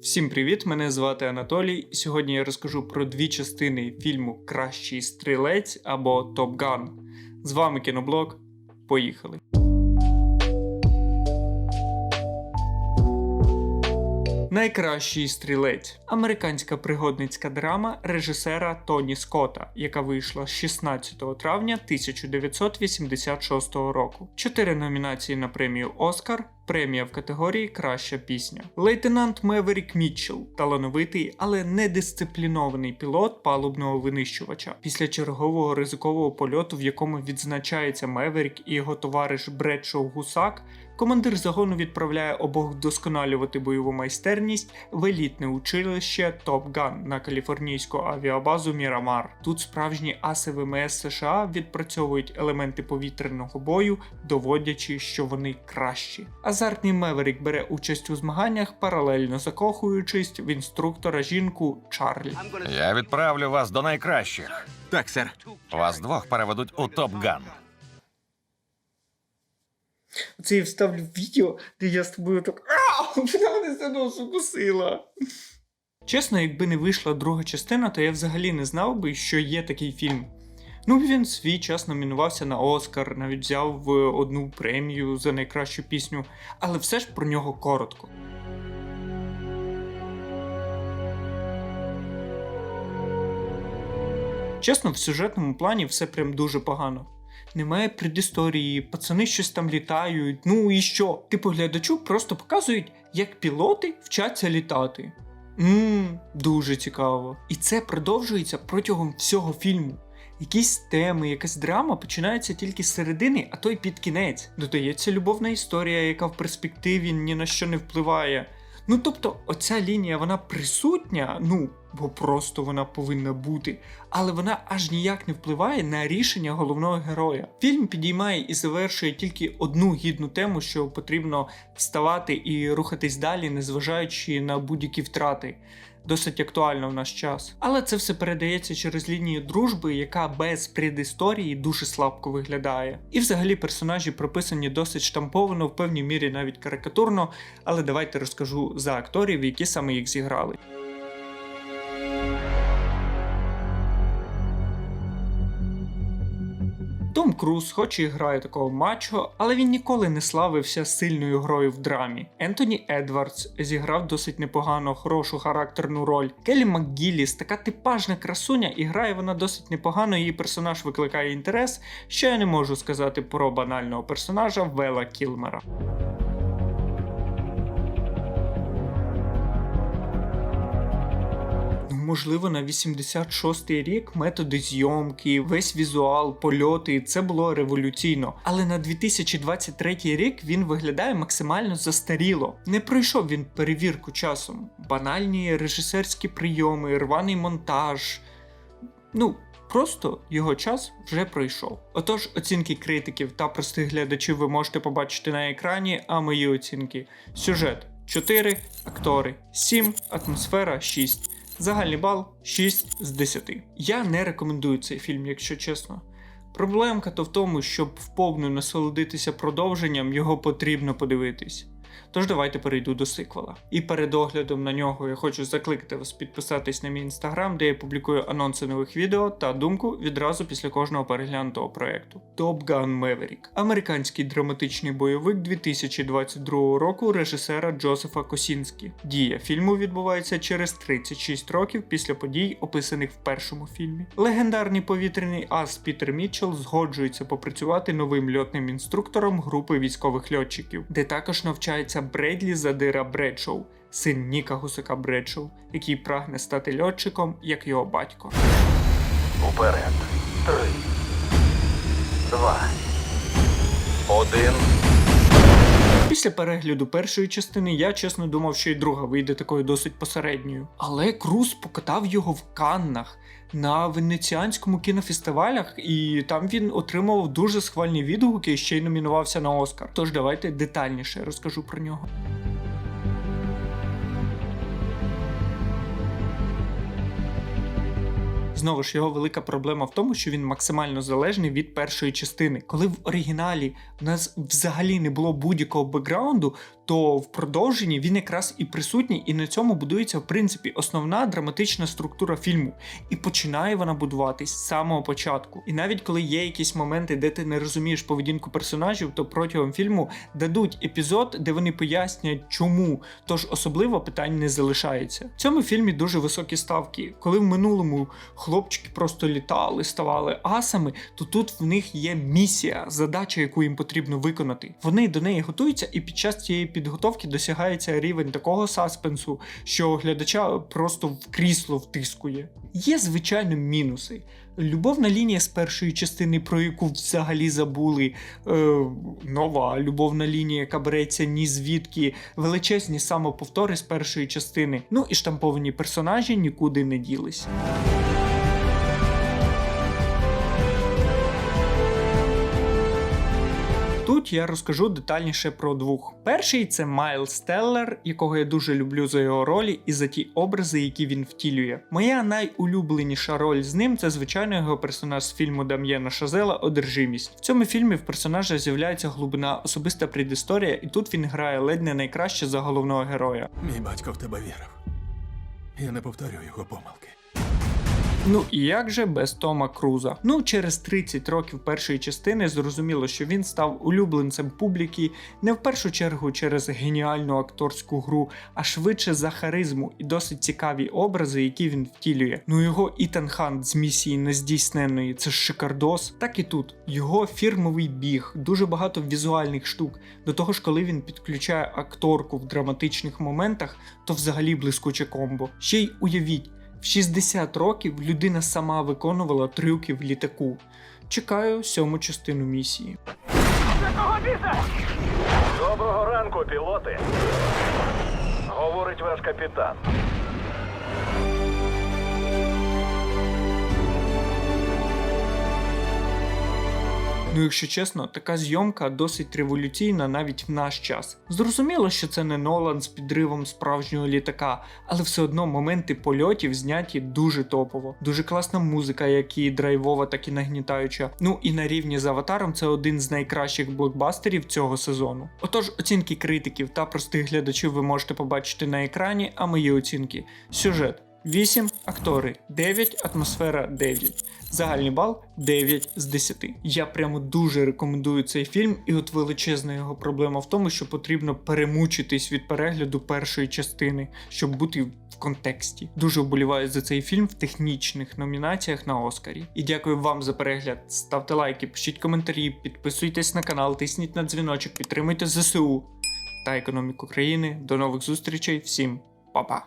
Всім привіт! Мене звати Анатолій. і Сьогодні я розкажу про дві частини фільму Кращий стрілець або Топ Ган. З вами кіноблог. Поїхали! Найкращий стрілець американська пригодницька драма режисера Тоні Скотта, яка вийшла 16 травня 1986 року. Чотири номінації на премію Оскар. Премія в категорії Краща пісня. Лейтенант Меверік Мітчелл талановитий, але недисциплінований пілот палубного винищувача. Після чергового ризикового польоту, в якому відзначається Меверік і його товариш Бредшоу Гусак, командир загону відправляє обох вдосконалювати бойову майстерність в елітне училище Топ Ган на каліфорнійську авіабазу Мірамар. Тут справжні аси ВМС США відпрацьовують елементи повітряного бою, доводячи, що вони кращі. Азартний Меверік бере участь у змаганнях, паралельно закохуючись в інструктора жінку Чарлі. Я відправлю вас до найкращих. Так, сер. Вас двох переведуть у Топ Ган. Це я вставлю відео, де я з тобою так «Ау! Вона мене за нос укусила. Чесно, якби не вийшла друга частина, то я взагалі не знав би, що є такий фільм. Ну, він свій час номінувався на Оскар, навіть взяв е, одну премію за найкращу пісню, але все ж про нього коротко. Чесно, в сюжетному плані все прям дуже погано. Немає предісторії, пацани щось там літають. Ну і що? Типу глядачу просто показують, як пілоти вчаться літати. Ммм, дуже цікаво. І це продовжується протягом всього фільму. Якісь теми, якась драма починається тільки з середини, а то й під кінець. Додається любовна історія, яка в перспективі ні на що не впливає. Ну тобто, оця лінія вона присутня, ну бо просто вона повинна бути, але вона аж ніяк не впливає на рішення головного героя. Фільм підіймає і завершує тільки одну гідну тему, що потрібно вставати і рухатись далі, незважаючи на будь-які втрати. Досить актуально в наш час. Але це все передається через лінію дружби, яка без предісторії дуже слабко виглядає. І взагалі персонажі прописані досить штамповано, в певній мірі навіть карикатурно, але давайте розкажу за акторів, які саме їх зіграли. Том Круз, хоч і грає такого мачо, але він ніколи не славився сильною грою в драмі. Ентоні Едвардс зіграв досить непогано, хорошу характерну роль. Келі МакГілліс така типажна красуня, і грає вона досить непогано, її персонаж викликає інтерес, що я не можу сказати про банального персонажа Вела Кілмера. Можливо, на 86-й рік методи зйомки, весь візуал, польоти це було революційно. Але на 2023 рік він виглядає максимально застаріло. Не пройшов він перевірку часом. Банальні режисерські прийоми, рваний монтаж. Ну, просто його час вже пройшов. Отож, оцінки критиків та простих глядачів ви можете побачити на екрані, а мої оцінки: сюжет 4, актори 7, атмосфера 6. Загальний бал 6 з 10. Я не рекомендую цей фільм, якщо чесно. Проблемка то в тому, щоб вповну насолодитися продовженням, його потрібно подивитись. Тож давайте перейду до сиквела. І перед оглядом на нього я хочу закликати вас підписатись на мій інстаграм, де я публікую анонси нових відео та думку відразу після кожного переглянутого проєкту. Top Gun Maverick – американський драматичний бойовик 2022 року режисера Джозефа Косінські. Дія фільму відбувається через 36 років після подій, описаних в першому фільмі. Легендарний повітряний ас Пітер Мітчелл згоджується попрацювати новим льотним інструктором групи військових льотчиків, де також навчається Бредлі Задира Бречоу, син Ніка Гусака Бречоу, який прагне стати льотчиком, як його батько. Уперед. Три. Два. Один. Після перегляду першої частини я чесно думав, що і друга вийде такою досить посередньою. Але Круз покатав його в Каннах на венеціанському кінофестивалях, і там він отримував дуже схвальні відгуки і ще й номінувався на Оскар. Тож давайте детальніше розкажу про нього. Знову ж його велика проблема в тому, що він максимально залежний від першої частини. Коли в оригіналі в нас взагалі не було будь-якого бекграунду, то в продовженні він якраз і присутній, і на цьому будується в принципі основна драматична структура фільму. І починає вона будуватись з самого початку. І навіть коли є якісь моменти, де ти не розумієш поведінку персонажів, то протягом фільму дадуть епізод, де вони пояснять, чому. Тож особливо питань не залишається. В цьому фільмі дуже високі ставки. Коли в минулому хлопчики просто літали, ставали асами, то тут в них є місія, задача, яку їм потрібно виконати. Вони до неї готуються, і під час цієї підготовки досягається рівень такого саспенсу, що глядача просто в крісло втискує. Є звичайно мінуси. Любовна лінія з першої частини, про яку взагалі забули. Е, нова любовна лінія, яка береться ні звідки, величезні самоповтори з першої частини. Ну і штамповані персонажі нікуди не ділись. Тут я розкажу детальніше про двох. Перший це Майлз Теллер, якого я дуже люблю за його ролі і за ті образи, які він втілює. Моя найулюбленіша роль з ним це звичайно його персонаж з фільму Дам'єна Шазела Одержимість. В цьому фільмі в персонажа з'являється глибина особиста предісторія, і тут він грає ледь не найкраще за головного героя. Мій батько в тебе вірив. Я не повторю його помилки. Ну і як же без Тома Круза? Ну, через 30 років першої частини зрозуміло, що він став улюбленцем публіки не в першу чергу через геніальну акторську гру, а швидше за харизму і досить цікаві образи, які він втілює. Ну його Ітан Хант з місії нездійсненної це шикардос. Так і тут його фірмовий біг, дуже багато візуальних штук. До того ж, коли він підключає акторку в драматичних моментах, то взагалі блискуче комбо. Ще й уявіть. В 60 років людина сама виконувала трюки в літаку. Чекаю сьому частину місії. Доброго ранку, пілоти. Говорить ваш капітан. Ну, якщо чесно, така зйомка досить революційна навіть в наш час. Зрозуміло, що це не Нолан з підривом справжнього літака, але все одно моменти польотів зняті дуже топово. Дуже класна музика, як і драйвова, так і нагнітаюча. Ну і на рівні з аватаром це один з найкращих блокбастерів цього сезону. Отож, оцінки критиків та простих глядачів ви можете побачити на екрані, а мої оцінки. Сюжет. 8 актори, 9 атмосфера 9. Загальний бал 9 з 10. Я прямо дуже рекомендую цей фільм, і от величезна його проблема в тому, що потрібно перемучитись від перегляду першої частини, щоб бути в контексті. Дуже вболіваю за цей фільм в технічних номінаціях на Оскарі. І дякую вам за перегляд. Ставте лайки, пишіть коментарі, підписуйтесь на канал, тисніть на дзвіночок, підтримуйте ЗСУ та економіку країни. До нових зустрічей. Всім па-па!